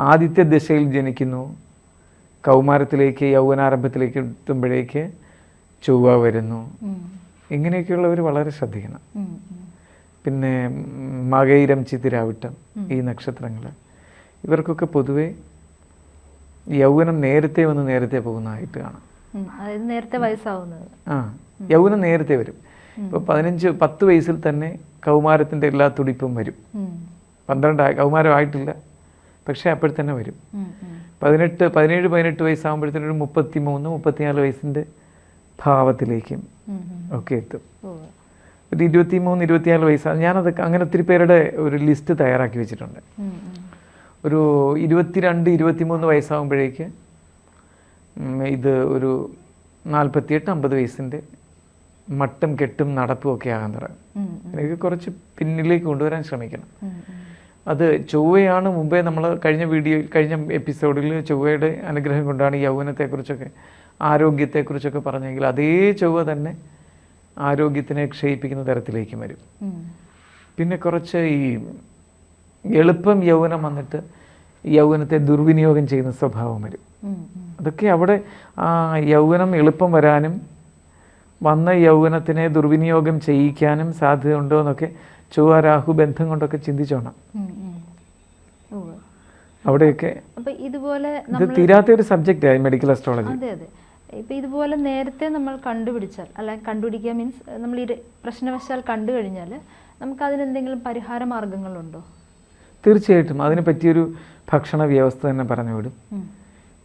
ആദിത്യ ദശയിൽ ജനിക്കുന്നു. കൗമാരത്തിലേക്ക് യൗവനാരംഭത്തിലേക്ക് എത്തുമ്പോഴേക്ക് ചൊവ്വ വരുന്നു. ഇങ്ങനെയൊക്കെയുള്ളവർ വളരെ ശ്രദ്ധിക്കണം. പിന്നെ മകയിരം ചിത്തിരാവിട്ടം ഈ നക്ഷത്രങ്ങൾ. ഇവർക്കൊക്കെ പൊതുവെ യൗവനം നേരത്തെ വന്ന് നേരത്തെ പോകുന്നതായിട്ട് കാണാം. നേരത്തെ വയസ്സാവുന്നത്. ആ യൗവനം നേരത്തെ വരും. ഇപ്പോൾ പതിനഞ്ച് പത്ത് വയസ്സിൽ തന്നെ കൗമാരത്തിന്റെ എല്ലാ തുടിപ്പും വരും. പന്ത്രണ്ട് കൗമാരമായിട്ടില്ല പക്ഷേ അപ്പോഴത്തന്നെ വരും. പതിനെട്ട് പതിനേഴ് പതിനെട്ട് വയസ്സാകുമ്പോഴത്തേനും ഒരു മുപ്പത്തി മൂന്ന് മുപ്പത്തിനാല് വയസ്സിന്റെ ഭാവത്തിലേക്കും. ഒക്കെ എത്തും ഒരു ഇരുപത്തി മൂന്ന് ഇരുപത്തിനാല് വയസ്സാണ് ഞാനത് അങ്ങനെ ഒത്തിരി പേരുടെ ഒരു ലിസ്റ്റ് തയ്യാറാക്കി വെച്ചിട്ടുണ്ട്. ഒരു ഇരുപത്തിരണ്ട് ഇരുപത്തിമൂന്ന് വയസ്സാകുമ്പോഴേക്ക് ഇത് ഒരു നാൽപ്പത്തിയെട്ട് അമ്പത് വയസ്സിന്റെ മട്ടും കെട്ടും നടപ്പും ഒക്കെ ആകാൻ തുടങ്ങും. എനിക്ക് കുറച്ച് പിന്നിലേക്ക് കൊണ്ടുവരാൻ ശ്രമിക്കണം. അത് ചൊവ്വയാണ് മുമ്പേ നമ്മൾ കഴിഞ്ഞ വീഡിയോയിൽ കഴിഞ്ഞ എപ്പിസോഡിൽ ചൊവ്വയുടെ അനുഗ്രഹം കൊണ്ടാണ് യൗവനത്തെക്കുറിച്ചൊക്കെ ആരോഗ്യത്തെക്കുറിച്ചൊക്കെ പറഞ്ഞെങ്കിൽ അതേ ചൊവ്വ തന്നെ ആരോഗ്യത്തിനെ ക്ഷയിപ്പിക്കുന്ന തരത്തിലേക്ക് വരും പിന്നെ കുറച്ച് ഈ എളുപ്പം യൗവനം വന്നിട്ട് യൗവനത്തെ ദുർവിനിയോഗം ചെയ്യുന്ന സ്വഭാവം വരും. അതൊക്കെ അവിടെ ആ യൗവനം എളുപ്പം വരാനും വന്ന യൗവനത്തിനെ ദുർവിനിയോഗം ചെയ്യിക്കാനും സാധ്യതയുണ്ടോ എന്നൊക്കെ ചൊവ്വ രാഹു ബന്ധം കൊണ്ടൊക്കെ ചിന്തിച്ചോണം. അവിടെയൊക്കെ അപ്പൊ ഇതുപോലെ ഇത് തീരാത്ത ഒരു സബ്ജക്റ്റ് ആയി മെഡിക്കൽ അസ്ട്രോളജി അതെ അതെ. ഇപ്പൊ ഇതുപോലെ നേരത്തെ നമ്മൾ കണ്ടുപിടിച്ചാൽ അല്ല കണ്ടുപിടിക്കുക മീൻസ് നമ്മൾ ഈ പ്രശ്നവശാൽ കണ്ടു കഴിഞ്ഞാൽ നമുക്ക് അതിനെന്തെങ്കിലും പരിഹാര മാർഗങ്ങളുണ്ടോ? തീർച്ചയായിട്ടും. അതിനെ പറ്റിയൊരു ഭക്ഷണ വ്യവസ്ഥ തന്നെ പറഞ്ഞു വിടും.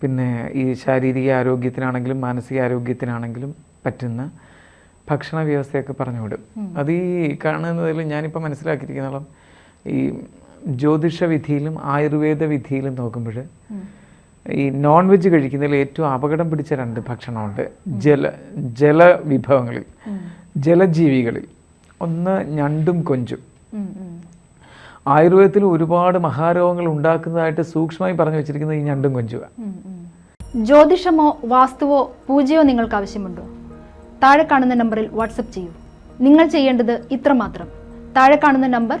പിന്നെ ഈ ശാരീരിക ആരോഗ്യത്തിനാണെങ്കിലും മാനസിക ആരോഗ്യത്തിനാണെങ്കിലും പറ്റുന്ന ഭക്ഷണ വ്യവസ്ഥയൊക്കെ പറഞ്ഞു വിടും. അത് ഈ കാണുന്നതിൽ ഞാനിപ്പോൾ മനസ്സിലാക്കിയിരിക്കുന്നോളം ഈ ജ്യോതിഷ വിധിയിലും ആയുർവേദ വിധിയിലും നോക്കുമ്പോൾ ഈ നോൺ വെജ് കഴിക്കുന്നതിൽ ഏറ്റവും അപകടം പിടിച്ച രണ്ട് ഭക്ഷണമുണ്ട്. ജല ജലവിഭവങ്ങളിൽ വിഭവങ്ങളിൽ ജലജീവികളിൽ. ഒന്ന് ഞണ്ടും കൊഞ്ചും. ആയുർവേദത്തിൽ ഒരുപാട് മഹാരോഗങ്ങൾ ഉണ്ടാക്കുന്നതായിട്ട് സൂക്ഷ്മമായി പറഞ്ഞു വെച്ചിരിക്കുന്നത് ഈ ഞണ്ടും കൊഞ്ചുക. ജ്യോതിഷമോ വാസ്തുവോ പൂജയോ നിങ്ങൾക്ക് ആവശ്യമുണ്ടോ? താഴെ കാണുന്ന നമ്പറിൽ വാട്സപ്പ് ചെയ്യൂ. നിങ്ങൾ ചെയ്യേണ്ടത് ഇത്രമാത്രം. താഴെ കാണുന്ന നമ്പർ